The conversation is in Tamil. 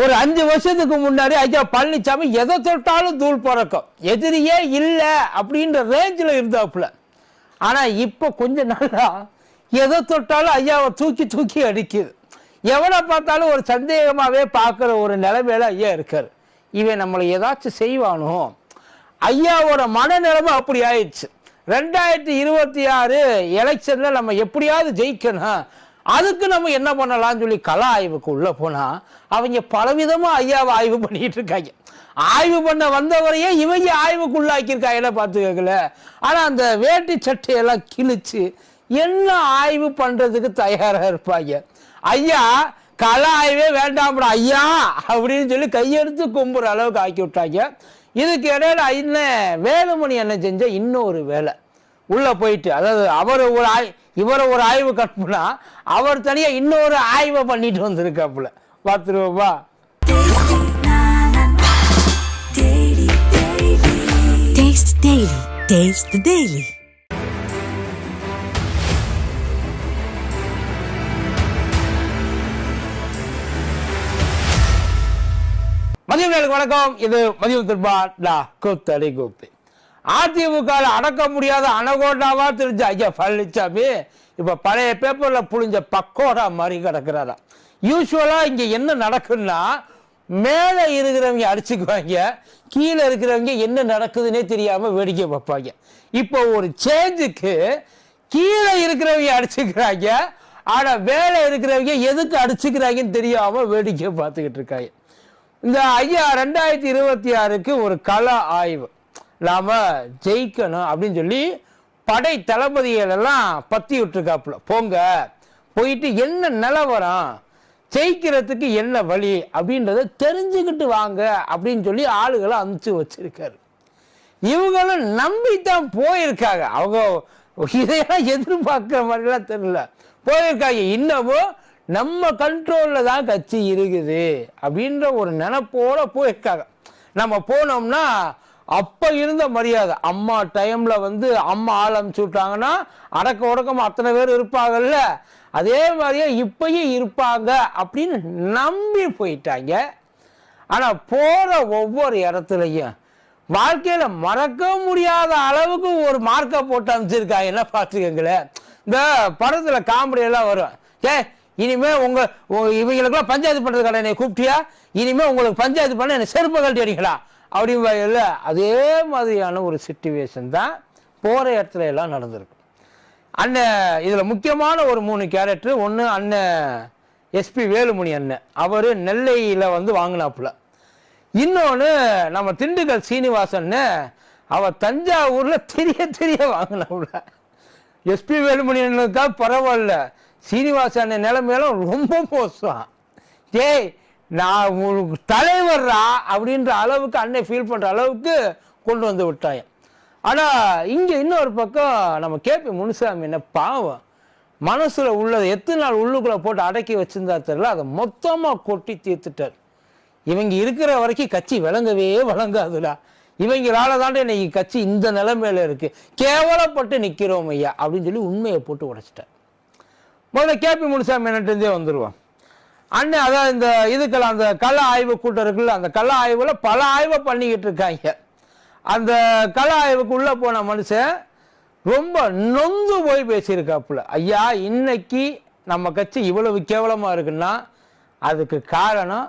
ஒரு அஞ்சு வருஷத்துக்கு முன்னாடி ஐயா பழனிசாமி எதை தொட்டாலும் தூள் பறக்கும். எதிரியே இல்லை அப்படின்ற ரேஞ்சில் இருந்தாப்புல. ஆனால் இப்போ கொஞ்ச நாளாக எதை தொட்டாலும் ஐயாவை தூக்கி தூக்கி அடிக்குது. எவனை பார்த்தாலும் ஒரு சந்தேகமாகவே பார்க்குற ஒரு நிலைமையில ஐயா இருக்கார். இவன் நம்மளை ஏதாச்சும் செய்வானோ? ஐயாவோட மனநிலைமை அப்படி ஆயிடுச்சு. ரெண்டாயிரத்தி இருபத்தி ஆறு எலெக்ஷனில் நம்ம எப்படியாவது ஜெயிக்கணும். அதுக்கு நம்ம என்ன பண்ணலாம்னு சொல்லி கல ஆய்வுக்கு உள்ள போனா அவங்க பலவிதமா ஐயாவை ஆய்வு பண்ணிட்டு இருக்காங்க. ஆய்வு பண்ண வந்தவரையே இவங்க ஆய்வுக்குள்ளாக்கியிருக்காங்கல்ல பார்த்துக்கல ஆனா அந்த வேட்டி சட்டையெல்லாம் கிழிச்சு என்ன ஆய்வு பண்றதுக்கு தயாராக இருப்பாங்க? ஐயா கல ஆய்வே வேண்டாம் ஐயா அப்படின்னு சொல்லி கையெடுத்து கும்புற அளவுக்கு ஆக்கி விட்டாங்க. இதுக்கு இடையில என்ன வேலுமணி என்ன செஞ்ச இன்னொரு வேலை. உள்ள போயிட்டு அதாவது அவர் ஒரு ஆய் இவரை ஒரு ஆய்வு கட்டுனா அவர் தனியா இன்னொரு ஆய்வை பண்ணிட்டு வந்திருக்காப்புல. Taste the Daily. மதியம் வணக்கம் இது மதியம் திருப்பா டா கூத்தடி கூத்து அதிமுக அடக்க முடியாத அனகோண்டாவா தெரிஞ்ச ஐயா பழனிசாமி இப்ப பழைய பேப்பர்ல புழிஞ்ச பக்கோடா மாதிரி கிடக்குறாரா. யூஸ்வலா இங்க என்ன நடக்குன்னா மேலே இருக்கிறவங்க அடிச்சுக்குவாங்க கீழே இருக்கிறவங்க என்ன நடக்குதுன்னே தெரியாம வேடிக்கை பார்ப்பாங்க. இப்போ ஒரு சேஞ்சுக்கு கீழே இருக்கிறவங்க அடிச்சுக்கிறாங்க ஆனா வேலை இருக்கிறவங்க எதுக்கு அடிச்சுக்கிறாங்கன்னு தெரியாம வேடிக்கை பார்த்துக்கிட்டு இருக்காங்க. இந்த ஐயா ரெண்டாயிரத்தி இருபத்தி ஆறுக்கு ஒரு கள ஆய்வு. நாம் ஜெயிக்கணும் அப்படின்னு சொல்லி படை தளபதிகளெல்லாம் எல்லாம் விட்டுருக்காப்புல. போங்க போயிட்டு என்ன நிலவரம் ஜெயிக்கிறதுக்கு என்ன வழி அப்படின்றத தெரிஞ்சுக்கிட்டு வாங்க அப்படின்னு சொல்லி ஆளுகளை அனுப்பிச்சு வச்சிருக்காரு. இவங்களும் நம்பித்தான் போயிருக்காங்க. அவங்க இதையெல்லாம் எதிர்பார்க்குற மாதிரிலாம் தெரியல. போயிருக்காங்க. இன்னமும் நம்ம கண்ட்ரோலில் தான் கட்சி இருக்குது அப்படின்ற ஒரு நினப்போட போயிருக்காங்க. நம்ம போனோம்னா அப்போ இருந்த மரியாதை. அம்மா டைமில் வந்து அம்மா ஆள் அமுச்சு விட்டாங்கன்னா அடக்க உடக்கம் அத்தனை பேர் இருப்பாங்கல்ல. அதே மாதிரியே இப்பயும் இருப்பாங்க அப்படின்னு நம்பி போயிட்டாங்க. ஆனா போற ஒவ்வொரு இடத்துலையும் வாழ்க்கையில மறக்க முடியாத அளவுக்கு ஒரு மார்க்கை போட்டு அமைச்சிருக்காங்க என்ன பார்த்துக்கங்களேன். இந்த படத்துல காமெடி எல்லாம் வரும். ஏ இனிமே உங்க இவங்களுக்குலாம் இவங்களுக்கெல்லாம் பஞ்சாயத்து பண்ணுறதுக்கான என்னை கூப்பிட்டியா? இனிமே உங்களுக்கு பஞ்சாயத்து பண்ண என்ன செருப்பு கழட்டி அடிக்கலாம் அப்படிம்பாங்கல்ல அதே மாதிரியான ஒரு சுச்சுவேஷன் தான் போகிற இடத்துல எல்லாம் நடந்திருக்கு. அண்ணன் இதில் முக்கியமான ஒரு மூணு கேரக்டர் ஒன்று அண்ணன் எஸ்பி வேலுமணி அண்ணன் அவர் நெல்லையில் வந்து வாங்கினாப்புல. இன்னொன்று நம்ம திண்டுக்கல் சீனிவாசன் அவர் தஞ்சாவூரில் தெரிய தெரிய வாங்கினாப்புல. எஸ்பி வேலுமணி தான் பரவாயில்ல. சீனிவாசன் அண்ணன் நிலைமையெல்லாம் ரொம்ப மோசம். டேய் நான் உங்களுக்கு தலைவர்ரா அப்படின்ற அளவுக்கு அன்னை ஃபீல் பண்ணுற அளவுக்கு கொண்டு வந்து விட்டாங்க ஆனால் இங்கே இன்னொரு பக்கம் நம்ம கேபி முனுசாமி என்ன பாவம். மனசில் உள்ளதை எத்தனை நாள் உள்ளுக்குள்ளே போட்டு அடக்கி வச்சிருந்தா தெரியல அதை மொத்தமாக கொட்டி தீர்த்துட்டார். இவங்க இருக்கிற வரைக்கும் கட்சி விளங்கவே விளங்காதுடா. இவங்களால தாண்டா இன்னைக்கு கட்சி இந்த நிலைமையில இருக்கு. கேவலப்பட்டு நிற்கிறோம் ஐயா அப்படின்னு சொல்லி உண்மையை போட்டு உடைச்சிட்டார். முதல்ல கேபி முனுசாமி என்னட்டிருந்தே வந்துடுவான் அண்ணன் அதான் இந்த இதுக்கெல்லாம் அந்த கள ஆய்வு கூட்டம் இருக்குல்ல அந்த கள ஆய்வில் பல ஆய்வை பண்ணிக்கிட்டு இருக்காங்க. அந்த கள ஆய்வுக்கு உள்ளே போன மனுஷன் ரொம்ப நொந்து போய் பேசியிருக்காப்புல. ஐயா இன்னைக்கு நம்ம கட்சி இவ்வளவு கேவலமாக இருக்குன்னா அதுக்கு காரணம்